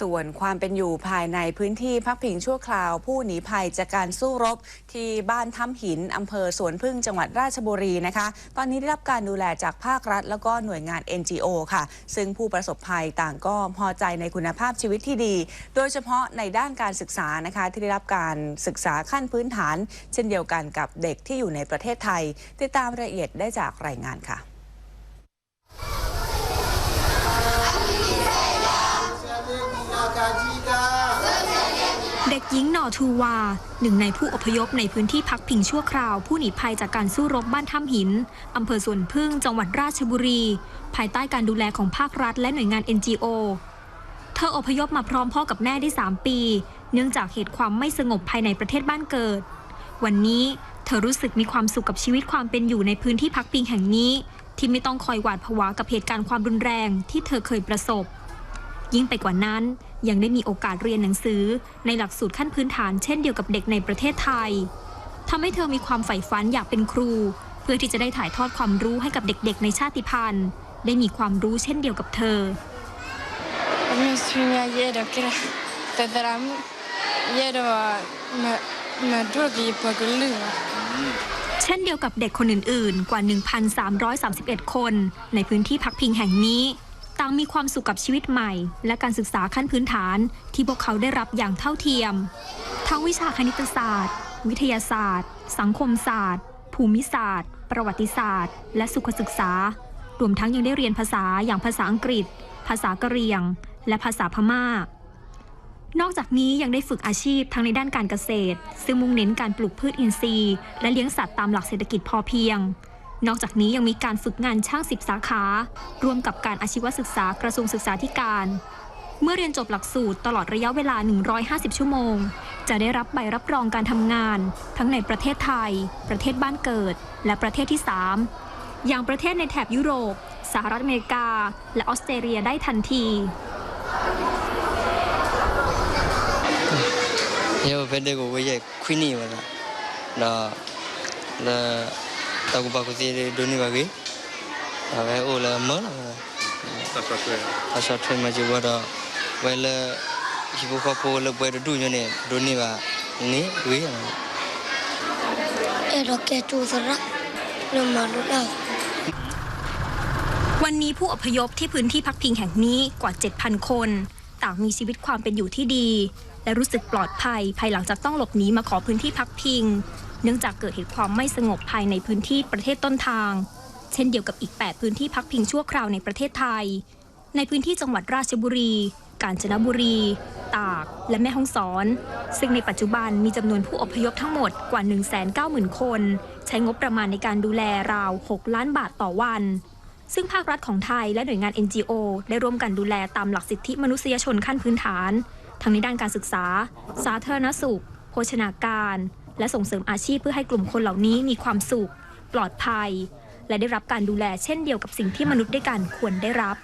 ส่วนความเป็นอยู่ภายในพื้นที่พักพิงชั่วคราว ผู้หนีภัยจากการสู้รบที่บ้านถ้ำหินอำเภอสวนพึ่งจังหวัดราชบุรีนะคะ ตอนนี้ได้รับการดูแลจากภาครัฐ แล้วก็หน่วยงาน NGO ค่ะ ซึ่งผู้ประสบภัยต่างก็พอใจในคุณภาพชีวิตที่ดี โดยเฉพาะในด้านการศึกษานะคะ ที่ได้รับการศึกษาขั้นพื้นฐาน เช่นเดียวกันกับเด็กที่อยู่ในประเทศไทย ติดตามรายละเอียดได้จากรายงานค่ะ ด็กหญิงหนอทูวา หนึ่งในผู้อพยพในพื้นที่พักพิงชั่วคราว ผู้หนีภัยจากการสู้รบบ้านถ้ำหิน อำเภอสวนพึ่งจังหวัดราชบุรี ภายใต้การดูแลของภาครัฐและหน่วยงาน NGO เธออพยพมาพร้อมพ่อกับแม่ได้ 3 ปี เนื่องจากเหตุความไม่สงบภายในประเทศบ้านเกิด วันนี้เธอรู้สึกมีความสุขกับชีวิตความเป็นอยู่ในพื้นที่พักพิงแห่งนี้ ที่ไม่ต้องคอยหวาดผวากับเหตุการณ์ความรุนแรงที่เธอเคยประสบ ยิ่งไปกว่านั้น ยังได้มีโอกาสเรียนหนังสือในหลักสูตรขั้นพื้นฐานเช่นเดียวกับเด็กในประเทศไทยทำให้เธอมีความใฝ่ฝันอยากเป็นครู เพื่อที่จะได้ถ่ายทอดความรู้ให้กับเด็กๆ ในชาติพันธุ์ ได้มีความรู้เช่นเดียวกับเธอ เช่นเดียวกับเด็กคนอื่นๆ กว่า 1,331 คน ในพื้นที่พักพิงแห่งนี้ ต่างมีความสุขกับชีวิตใหม่ และการศึกษาขั้นพื้นฐานที่พวกเขาได้รับอย่างเท่าเทียม ทั้งวิชาคณิตศาสตร์ วิทยาศาสตร์ สังคมศาสตร์ ภูมิศาสตร์ ประวัติศาสตร์ และสุขศึกษารวมทั้งยังได้เรียนภาษาอย่างภาษาอังกฤษ ภาษากะเหรี่ยง และภาษาพม่า นอกจากนี้ยังได้ฝึกอาชีพทั้งในด้านการเกษตร ซึ่งมุ่งเน้นการปลูกพืชอินทรีย์ และเลี้ยงสัตว์ตามหลักเศรษฐกิจพอเพียง นอกจากนี้ยังมีการฝึกงานช่างสิบสาขา ร่วมกับการอาชีวศึกษากระทรวงศึกษาธิการ เมื่อเรียนจบหลักสูตรตลอดระยะเวลา 150 ชั่วโมง จะได้รับใบรับรองการทำงาน ทั้งในประเทศไทย ประเทศบ้านเกิด และประเทศที่ 3 อย่างประเทศในแถบยุโรป สหรัฐอเมริกา และออสเตรเลียได้ทันที Eu vende ko we kwini wala. Da la ta ko ba ko ti do ni ba ge. Da ba o la ma la. ตัดสอดเลย Ta sa thwe ma ji wa da we la hi bo ko po la bwe du nyo ne do ni ba ni we ya. Ero que tu será no malo lao. วันนี้ผู้อพยพที่พื้นที่พักพิงแห่งนี้กว่า 7,000 คน ต่างมีชีวิตความเป็นอยู่ที่ดี และรู้สึกปลอดภัยภายหลังจากต้องหลบหนีมาขอพื้นที่พักพิง เนื่องจากเกิดเหตุความไม่สงบภายในพื้นที่ประเทศต้นทาง เช่นเดียวกับอีก 8 พื้นที่พักพิงชั่วคราวในประเทศไทย ในพื้นที่จังหวัดราชบุรี กาญจนบุรี ตาก และแม่ฮ่องสอน ซึ่งในปัจจุบันมีจำนวนผู้อพยพทั้งหมดกว่า 190,000 คน ใช้งบประมาณในการดูแลราว 6 ล้านบาทต่อวันซึ่งภาครัฐของไทยและหน่วยงาน NGO ได้ร่วมกันดูแลตามหลักสิทธิมนุษยชนขั้นพื้นฐาน ทั้งในด้านการศึกษา สาธารณสุข โภชนาการ และส่งเสริมอาชีพเพื่อให้กลุ่มคนเหล่านี้มีความสุข ปลอดภัย และได้รับการดูแลเช่นเดียวกับสิ่งที่มนุษย์ด้วยกันควรได้รับ